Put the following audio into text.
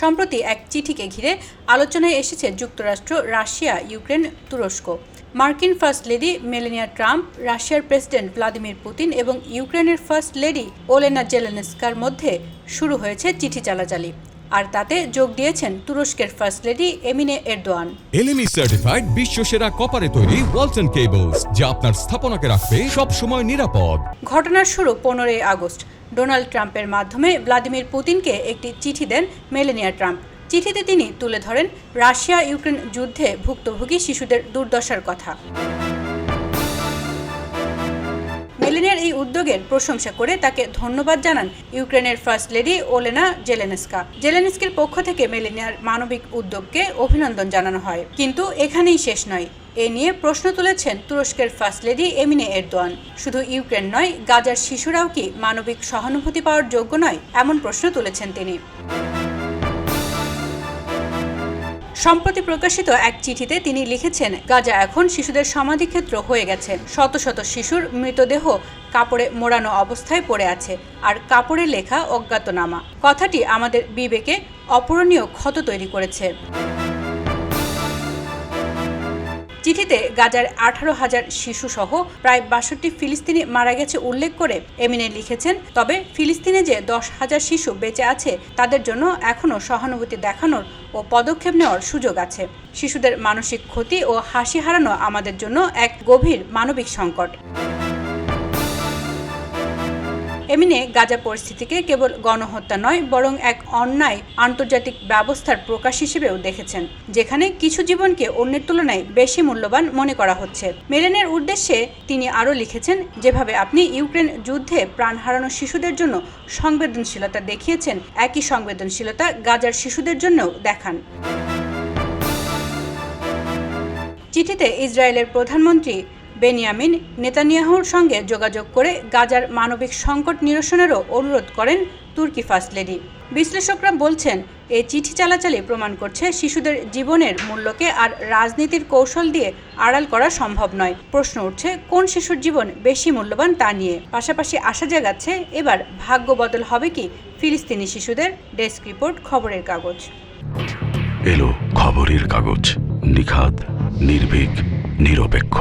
সম্প্রতি এক চিঠিকে ঘিরে আলোচনায় এসেছে যুক্তরাষ্ট্র রাশিয়া ইউক্রেন তুরস্ক। মার্কিন ফার্স্ট লেডি মেলেনিয়া ট্রাম্প রাশিয়ার প্রেসিডেন্ট ভ্লাদিমির পুতিন এবং ইউক্রেনের ফার্স্ট লেডি ওলেনা জেলেনস্কার মধ্যে শুরু হয়েছে চিঠি চালাচালি। আর তাতে যোগ দিয়েছেন তুরস্কের first lady Emine Erdogan. LME certified বিশ্ব সেরা কপারে তৈরি ওয়ালটন কেবলস যা আপনার স্থাপনাকে রাখবে সব সময় নিরাপদ। ঘটনার শুরু পনেরোই আগস্ট। ডোনাল্ড ট্রাম্পের মাধ্যমে ভ্লাদিমির পুতিনকে একটি চিঠি দেন মেলেনিয়া ট্রাম্প। চিঠিতে তিনি তুলে ধরেন রাশিয়া ইউক্রেন যুদ্ধে ভুক্তভোগী শিশুদের দুর্দশার কথা। উদ্যোগের প্রশংসা করে তাকে ধন্যবাদ জানান ইউক্রেনের ফার্স্ট লেডি ওলেনা জেলেনস্কা। জেলেনস্কির পক্ষ থেকে মেলেনিয়ার মানবিক উদ্যোগকে অভিনন্দন জানানো হয়। কিন্তু এখানেই শেষ নয়। এ নিয়ে প্রশ্ন তুলেছেন তুরস্কের ফার্স্ট লেডি এমিনে এরদোয়ান। শুধু ইউক্রেন নয়, গাজার শিশুরাও কি মানবিক সহানুভূতি পাওয়ার যোগ্য নয়? এমন প্রশ্ন তুলেছেন তিনি। সম্প্রতি প্রকাশিত এক চিঠিতে তিনি লিখেছেন, গাজা এখন শিশুদের সমাধিক্ষেত্র হয়ে গেছে। শত শত শিশুর মৃতদেহ কাপড়ে মোড়ানো অবস্থায় পড়ে আছে আর কাপড়ে লেখা অজ্ঞাতনামা। কথাটি আমাদের বিবেকে অপূরণীয় ক্ষত তৈরি করেছে। চিঠিতে গাজার আঠারো হাজার শিশু সহ প্রায় বাষট্টি ফিলিস্তিনি মারা গেছে উল্লেখ করে এমিনে লিখেছেন, তবে ফিলিস্তিনে যে দশ হাজার শিশু বেঁচে আছে, তাদের জন্য এখনও সহানুভূতি দেখানোর ও পদক্ষেপ নেওয়ার সুযোগ আছে। শিশুদের মানসিক ক্ষতি ও হাসি হারানো আমাদের জন্য এক গভীর মানবিক সংকট। এমিনে গাজা পরিস্থিতিকে কেবল গণহত্যা নয়, বরং এক অন্যায় আন্তর্জাতিক ব্যবস্থার প্রকাশ হিসেবেও দেখেছেন, যেখানে কিছু জীবনকে অন্যের তুলনায় বেশি মূল্যবান মনে করা হচ্ছে। মেলেনের উদ্দেশ্যে তিনি আরও লিখেছেন, যেভাবে আপনি ইউক্রেন যুদ্ধে প্রাণ হারানো শিশুদের জন্য সংবেদনশীলতা দেখিয়েছেন, একই সংবেদনশীলতা গাজার শিশুদের জন্যও দেখান। চিঠিতে ইসরায়েলের প্রধানমন্ত্রী বেনিয়ামিন নেতানিয়াহুর সঙ্গে যোগাযোগ করে গাজার মানবিক সংকট নিরসনেরও অনুরোধ করেন তুর্কি ফার্স্ট লেডি। বিশ্লেষকরা বলছেন এই চিঠি চালাচালি প্রমাণ করছে শিশুদের জীবনের মূল্যকে আর রাজনীতির কৌশল দিয়ে আড়াল করা সম্ভব নয়। প্রশ্ন উঠছে, কোন শিশুর জীবন বেশি মূল্যবান তা নিয়ে? পাশাপাশি আশা জাগাচ্ছে, এবার ভাগ্য বদল হবে কি ফিলিস্তিনি শিশুদের? ডেস্ক রিপোর্ট, খবরের কাগজ। এলো খবরের কাগজ। নিখাত নির্ভীক, নিরপেক্ষ।